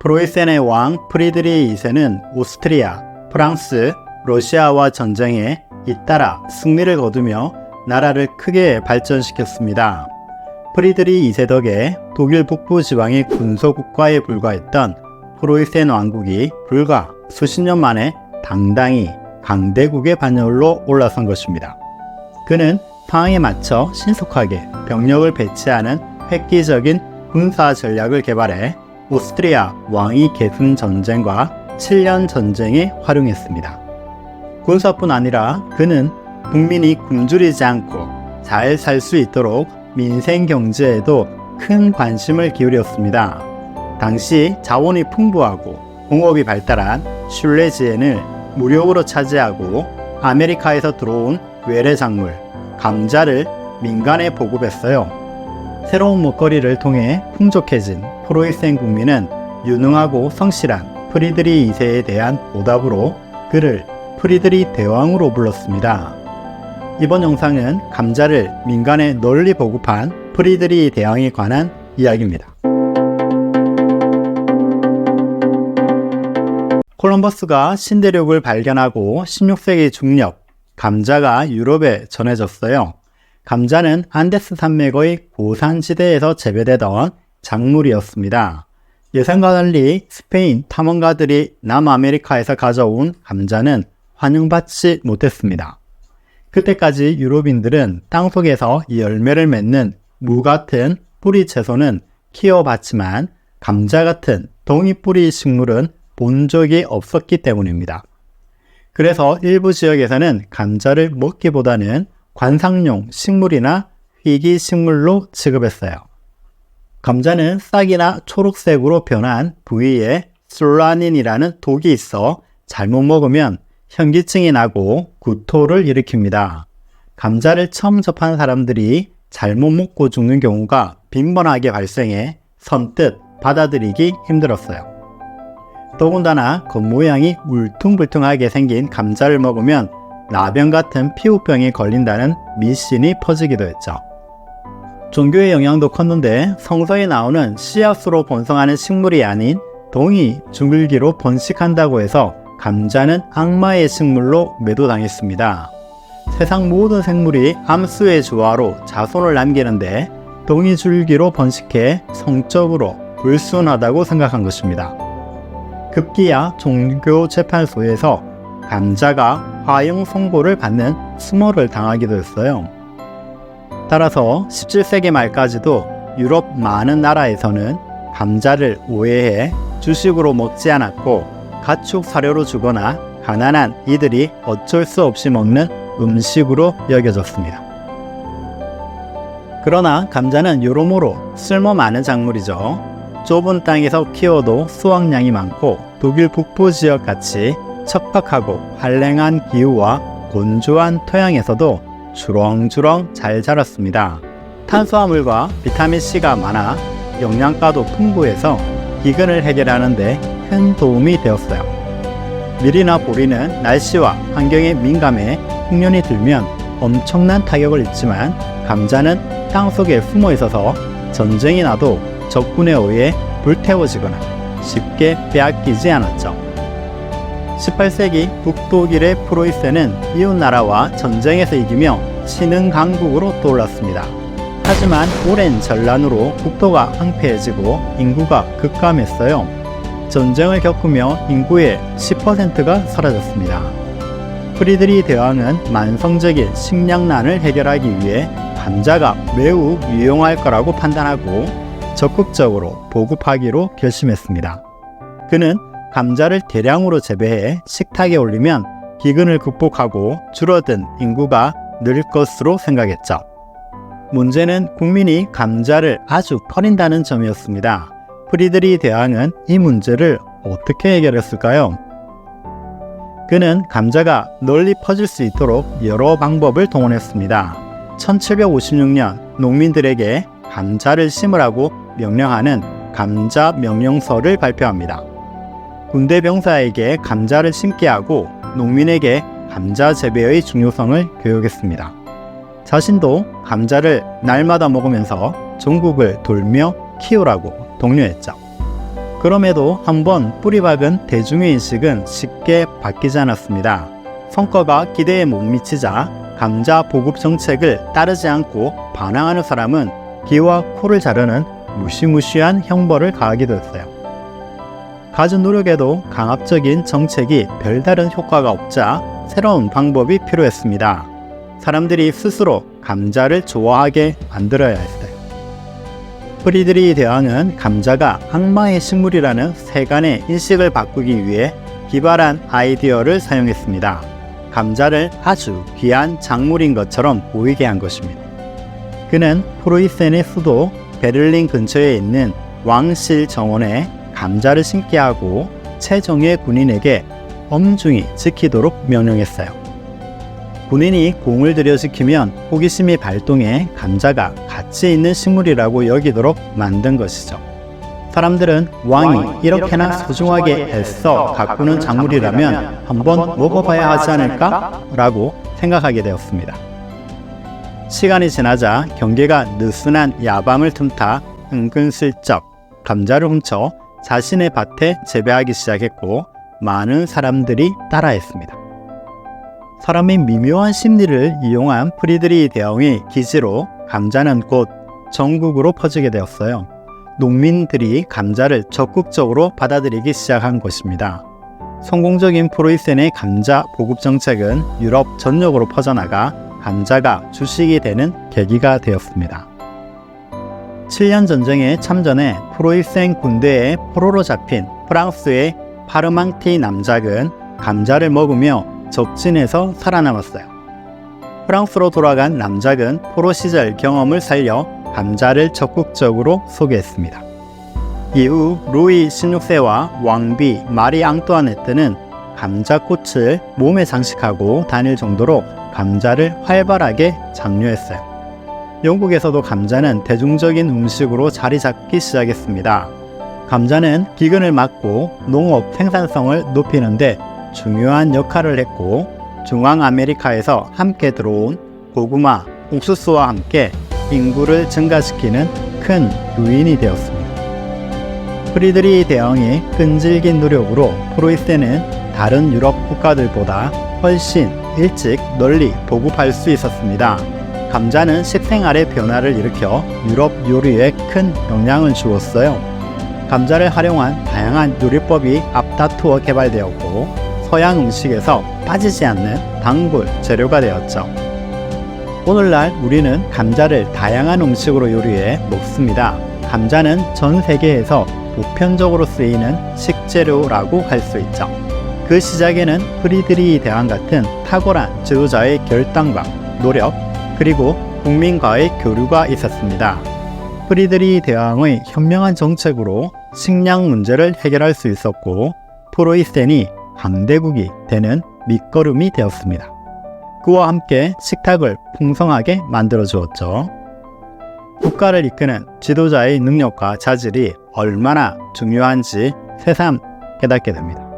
프로이센의 왕 프리드리 2세는 오스트리아, 프랑스, 러시아와 전쟁에 잇따라 승리를 거두며 나라를 크게 발전시켰습니다. 프리드리 2세 덕에 독일 북부 지방의 군소국가에 불과했던 프로이센 왕국이 불과 수십 년 만에 당당히 강대국의 반열로 올라선 것입니다. 그는 상황에 맞춰 신속하게 병력을 배치하는 획기적인 군사 전략을 개발해 오스트리아 왕위 계승 전쟁과 7년 전쟁에 활용했습니다. 군사뿐 아니라 그는 국민이 굶주리지 않고 잘 살 수 있도록 민생 경제에도 큰 관심을 기울였습니다. 당시 자원이 풍부하고 공업이 발달한 슐레지엔을 무력으로 차지하고 아메리카에서 들어온 외래 작물, 감자를 민간에 보급했어요. 새로운 먹거리를 통해 풍족해진 프로이센 국민은 유능하고 성실한 프리드리 2세에 대한 보답으로 그를 프리드리 대왕으로 불렀습니다. 이번 영상은 감자를 민간에 널리 보급한 프리드리 대왕에 관한 이야기입니다. 콜럼버스가 신대륙을 발견하고 16세기 중엽 감자가 유럽에 전해졌어요. 감자는 안데스 산맥의 고산지대에서 재배되던 작물이었습니다. 예상과 달리 스페인 탐험가들이 남아메리카에서 가져온 감자는 환영받지 못했습니다. 그때까지 유럽인들은 땅속에서 열매를 맺는 무 같은 뿌리 채소는 키워봤지만 감자 같은 동이 뿌리 식물은 본 적이 없었기 때문입니다. 그래서 일부 지역에서는 감자를 먹기보다는 관상용 식물이나 희귀 식물로 취급했어요. 감자는 싹이나 초록색으로 변한 부위에 술라닌이라는 독이 있어 잘못 먹으면 현기증이 나고 구토를 일으킵니다. 감자를 처음 접한 사람들이 잘못 먹고 죽는 경우가 빈번하게 발생해 선뜻 받아들이기 힘들었어요. 더군다나 겉모양이 울퉁불퉁하게 생긴 감자를 먹으면 나병 같은 피부병에 걸린다는 미신이 퍼지기도 했죠. 종교의 영향도 컸는데 성서에 나오는 씨앗으로 번성하는 식물이 아닌 동이 줄기로 번식한다고 해서 감자는 악마의 식물로 매도당했습니다. 세상 모든 생물이 암수의 조화로 자손을 남기는데 동이 줄기로 번식해 성적으로 불순하다고 생각한 것입니다. 급기야 종교 재판소에서 감자가 화형 선고를 받는 수모를 당하기도 했어요. 따라서 17세기 말까지도 유럽 많은 나라에서는 감자를 오해해 주식으로 먹지 않았고 가축 사료로 주거나 가난한 이들이 어쩔 수 없이 먹는 음식으로 여겨졌습니다. 그러나 감자는 여러모로 쓸모 많은 작물이죠. 좁은 땅에서 키워도 수확량이 많고 독일 북부 지역 같이 척박하고 한랭한 기후와 건조한 토양에서도 주렁주렁 잘 자랐습니다. 탄수화물과 비타민C가 많아 영양가도 풍부해서 기근을 해결하는 데 큰 도움이 되었어요. 밀이나 보리는 날씨와 환경에 민감해 흉년이 들면 엄청난 타격을 입지만 감자는 땅 속에 숨어 있어서 전쟁이 나도 적군에 의해 불태워지거나 쉽게 빼앗기지 않았죠. 18세기 북독일의 프로이센은 이웃나라와 전쟁에서 이기며 신흥 강국으로 떠올랐습니다. 하지만 오랜 전란으로 국토가 황폐해지고 인구가 급감했어요. 전쟁을 겪으며 인구의 10%가 사라졌습니다. 프리드리 대왕은 만성적인 식량난을 해결하기 위해 감자가 매우 유용할 거라고 판단하고 적극적으로 보급하기로 결심했습니다. 그는 감자를 대량으로 재배해 식탁에 올리면 기근을 극복하고 줄어든 인구가 늘 것으로 생각했죠. 문제는 국민이 감자를 아주 버린다는 점이었습니다. 프리드리 대왕은 이 문제를 어떻게 해결했을까요? 그는 감자가 널리 퍼질 수 있도록 여러 방법을 동원했습니다. 1756년 농민들에게 감자를 심으라고 명령하는 감자 명령서를 발표합니다. 군대 병사에게 감자를 심게 하고 농민에게 감자 재배의 중요성을 교육했습니다. 자신도 감자를 날마다 먹으면서 전국을 돌며 키우라고 독려했죠. 그럼에도 한번 뿌리 박은 대중의 인식은 쉽게 바뀌지 않았습니다. 성과가 기대에 못 미치자 감자 보급 정책을 따르지 않고 반항하는 사람은 귀와 코를 자르는 무시무시한 형벌을 가하기도 했어요. 가진 노력에도 강압적인 정책이 별다른 효과가 없자 새로운 방법이 필요했습니다. 사람들이 스스로 감자를 좋아하게 만들어야 했어요. 프리드리 대왕은 감자가 악마의 식물이라는 세간의 인식을 바꾸기 위해 기발한 아이디어를 사용했습니다. 감자를 아주 귀한 작물인 것처럼 보이게 한 것입니다. 그는 프로이센의 수도 베를린 근처에 있는 왕실 정원에 감자를 심게 하고 최정예 군인에게 엄중히 지키도록 명령했어요. 군인이 공을 들여 지키면 호기심이 발동해 감자가 가치 있는 식물이라고 여기도록 만든 것이죠. 사람들은 왕이 이렇게나 소중하게 애써 가꾸는 작물이라면 한번 먹어봐야 하지 않을까? 라고 생각하게 되었습니다. 시간이 지나자 경계가 느슨한 야밤을 틈타 은근슬쩍 감자를 훔쳐 자신의 밭에 재배하기 시작했고 많은 사람들이 따라했습니다. 사람의 미묘한 심리를 이용한 프리드리 대왕의 기지로 감자는 곧 전국으로 퍼지게 되었어요. 농민들이 감자를 적극적으로 받아들이기 시작한 것입니다. 성공적인 프로이센의 감자 보급 정책은 유럽 전역으로 퍼져나가 감자가 주식이 되는 계기가 되었습니다. 7년 전쟁에 참전해 프로이센 군대의 포로로 잡힌 프랑스의 파르망티 남작은 감자를 먹으며 적진에서 살아남았어요. 프랑스로 돌아간 남작은 포로 시절 경험을 살려 감자를 적극적으로 소개했습니다. 이후 루이 16세와 왕비 마리 앙뚜아네트는 감자꽃을 몸에 장식하고 다닐 정도로 감자를 활발하게 장려했어요. 영국에서도 감자는 대중적인 음식으로 자리 잡기 시작했습니다. 감자는 기근을 막고 농업 생산성을 높이는데 중요한 역할을 했고 중앙 아메리카에서 함께 들어온 고구마, 옥수수와 함께 인구를 증가시키는 큰 요인이 되었습니다. 프리드리 대왕의 끈질긴 노력으로 프로이센은 다른 유럽 국가들보다 훨씬 일찍 널리 보급할 수 있었습니다. 감자는 식생활의 변화를 일으켜 유럽 요리에 큰 영향을 주었어요. 감자를 활용한 다양한 요리법이 앞다투어 개발되었고 서양 음식에서 빠지지 않는 단골 재료가 되었죠. 오늘날 우리는 감자를 다양한 음식으로 요리해 먹습니다. 감자는 전 세계에서 보편적으로 쓰이는 식재료라고 할 수 있죠. 그 시작에는 프리드리 대왕 같은 탁월한 지도자의 결단과 노력, 그리고 국민과의 교류가 있었습니다. 프리드리 대왕의 현명한 정책으로 식량 문제를 해결할 수 있었고 프로이센이 강대국이 되는 밑거름이 되었습니다. 그와 함께 식탁을 풍성하게 만들어 주었죠. 국가를 이끄는 지도자의 능력과 자질이 얼마나 중요한지 새삼 깨닫게 됩니다.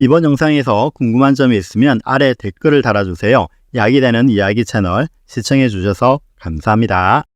이번 영상에서 궁금한 점이 있으면 아래 댓글을 달아주세요. 약이 되는 이야기 채널 시청해 주셔서 감사합니다.